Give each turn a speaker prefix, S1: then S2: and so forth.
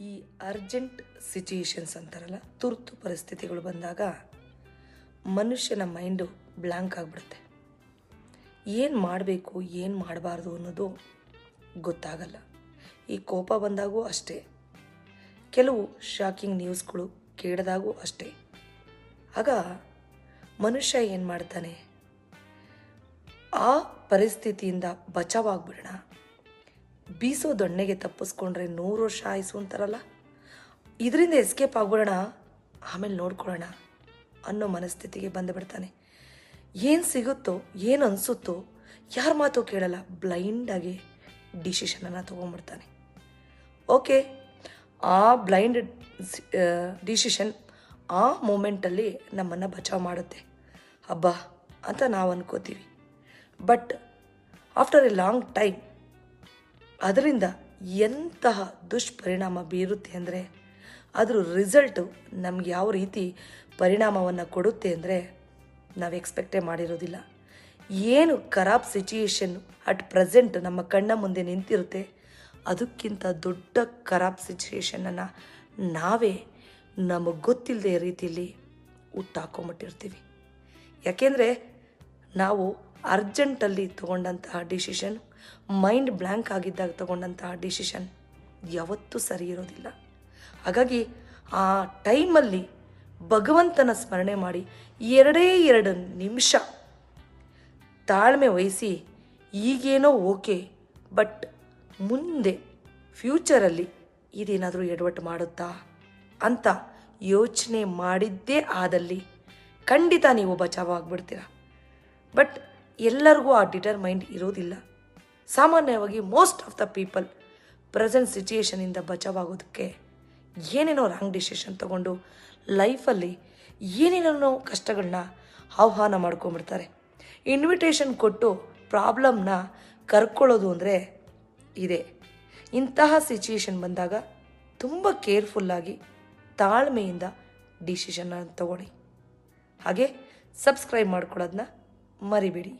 S1: ಈ urgent situations ಅಂತಾರಲ್ಲ, ತುರ್ತು ಪರಿಸ್ಥಿತಿಗಳು ಬಂದಾಗ ಮನುಷ್ಯನ ಮೈಂಡು ಬ್ಲ್ಯಾಂಕ್ ಆಗಿಬಿಡುತ್ತೆ. ಏನು ಮಾಡಬೇಕು, ಏನು ಮಾಡಬಾರ್ದು ಅನ್ನೋದು ಗೊತ್ತಾಗಲ್ಲ. ಈ ಕೋಪ ಬಂದಾಗೂ ಅಷ್ಟೇ. ಕೆಲವು ಶಾಕಿಂಗ್ ನ್ಯೂಸ್ಗಳು ಕೇಳಿದಾಗೂ ಅಷ್ಟೇ. ಆಗ ಮನುಷ್ಯ ಏನು ಮಾಡ್ತಾನೆ? ಆ ಪರಿಸ್ಥಿತಿಯಿಂದ ಬಚಾವಾಗ್ಬಿಡೋಣ ಬೀಸೋ ದೊಣ್ಣೆಗೆ ತಪ್ಪಿಸ್ಕೊಂಡ್ರೆ ನೂರು ವರ್ಷ ಆಯಿಸು ಅಂತಾರಲ್ಲ? ಇದರಿಂದ ಎಸ್ಕೇಪ್ ಆಗ್ಬಿಡೋಣ, ಆಮೇಲೆ ನೋಡ್ಕೊಳ್ಳೋಣ ಅನ್ನೋ ಮನಸ್ಥಿತಿಗೆ ಬಂದುಬಿಡ್ತಾನೆ ಏನು ಸಿಗುತ್ತೋ, ಏನು ಅನಿಸುತ್ತೋ, ಯಾರ ಮಾತು ಕೇಳಲ್ಲ ಬ್ಲೈಂಡಾಗಿ ಡಿಸಿಷನನ್ನು ತೊಗೊಂಡ್ಬಿಡ್ತಾನೆ. ಓಕೆ ಆ ಬ್ಲೈಂಡ್ ಡಿಸಿಷನ್ ಆ ಮೂಮೆಂಟಲ್ಲಿ ನಮ್ಮನ್ನು ಬಚಾವ್ ಮಾಡುತ್ತೆ. ಹಬ್ಬ ಅಂತ ನಾವು ಅನ್ಕೋತೀವಿ. But after a long time ಅದರಿಂದ ಎಂತಹ ದುಷ್ಪರಿಣಾಮ ಬೀರುತ್ತೆ ಅಂದರೆ, ಅದರ ರಿಸಲ್ಟು ನಮ್ಗೆ ಯಾವ ರೀತಿ ಪರಿಣಾಮವನ್ನು ಕೊಡುತ್ತೆ ಅಂದರೆ, ನಾವು ಎಕ್ಸ್ಪೆಕ್ಟೇ ಮಾಡಿರೋದಿಲ್ಲ. ಏನು ಖರಾಬ್ ಸಿಚುಯೇಷನ್ ಅಟ್ ಪ್ರೆಸೆಂಟ್ ನಮ್ಮ ಕಣ್ಣ ಮುಂದೆ ನಿಂತಿರುತ್ತೆ, ಅದಕ್ಕಿಂತ ದೊಡ್ಡ ಖರಾಬ್ ಸಿಚುಯೇಷನನ್ನು ನಾವೇ ನಮಗೆ ಗೊತ್ತಿಲ್ಲದೆ ರೀತಿಯಲ್ಲಿ ಹುಟ್ಟಾಕೊಂಬಿಟ್ಟಿರ್ತೀವಿ. ಯಾಕೆಂದರೆ, ನಾವು ಅರ್ಜೆಂಟಲ್ಲಿ ತೊಗೊಂಡಂತಹ ಡಿಸಿಷನ್, ಮೈಂಡ್ ಬ್ಲ್ಯಾಂಕ್ ಆಗಿದ್ದಾಗ ತೊಗೊಂಡಂತಹ ಡಿಸಿಷನ್ ಯಾವತ್ತೂ ಸರಿ ಇರೋದಿಲ್ಲ. ಹಾಗಾಗಿ ಆ ಟೈಮಲ್ಲಿ ಭಗವಂತನ ಸ್ಮರಣೆ ಮಾಡಿ ಎರಡೇ ಎರಡು ನಿಮಿಷ ತಾಳ್ಮೆ ವಹಿಸಿ ಈಗೇನೋ ಓಕೆ, ಬಟ್ ಮುಂದೆ ಫ್ಯೂಚರಲ್ಲಿ ಇದೇನಾದರೂ ಎಡವಟ್ಟು ಮಾಡುತ್ತಾ ಅಂತ ಯೋಚನೆ ಮಾಡಿದ್ದೇ ಆದಲ್ಲಿ ಖಂಡಿತ ನೀವು ಬಚಾವಾಗ್ಬಿಡ್ತೀರ ಬಟ್ ಎಲ್ಲರಿಗೂ ಆ ಡಿಟರ್ಮೈಂಡ್ ಇರೋದಿಲ್ಲ. ಸಾಮಾನ್ಯವಾಗಿ most of the people present ಸಿಚುಯೇಷನಿಂದ ಬಚಾವಾಗೋದಕ್ಕೆ ಏನೇನೋ ರಾಂಗ್ ಡಿಸಿಷನ್ ತಗೊಂಡು ಲೈಫಲ್ಲಿ ಏನೇನೋ ಕಷ್ಟಗಳನ್ನ ಆಹ್ವಾನ ಮಾಡ್ಕೊಂಬಿಡ್ತಾರೆ ಇನ್ವಿಟೇಷನ್ ಕೊಟ್ಟು ಪ್ರಾಬ್ಲಮ್ನ ಕರ್ಕೊಳ್ಳೋದು ಅಂದರೆ ಇದೆ. ಇಂತಹ ಸಿಚುಯೇಷನ್ ಬಂದಾಗ ತುಂಬ ಕೇರ್ಫುಲ್ಲಾಗಿ ತಾಳ್ಮೆಯಿಂದ ಡಿಸಿಷನ್ನ ತಗೊಳ್ಳಿ. ಹಾಗೆ ಸಬ್ಸ್ಕ್ರೈಬ್ ಮಾಡ್ಕೊಳ್ಳೋದನ್ನ ಮರಿಬೇಡಿ.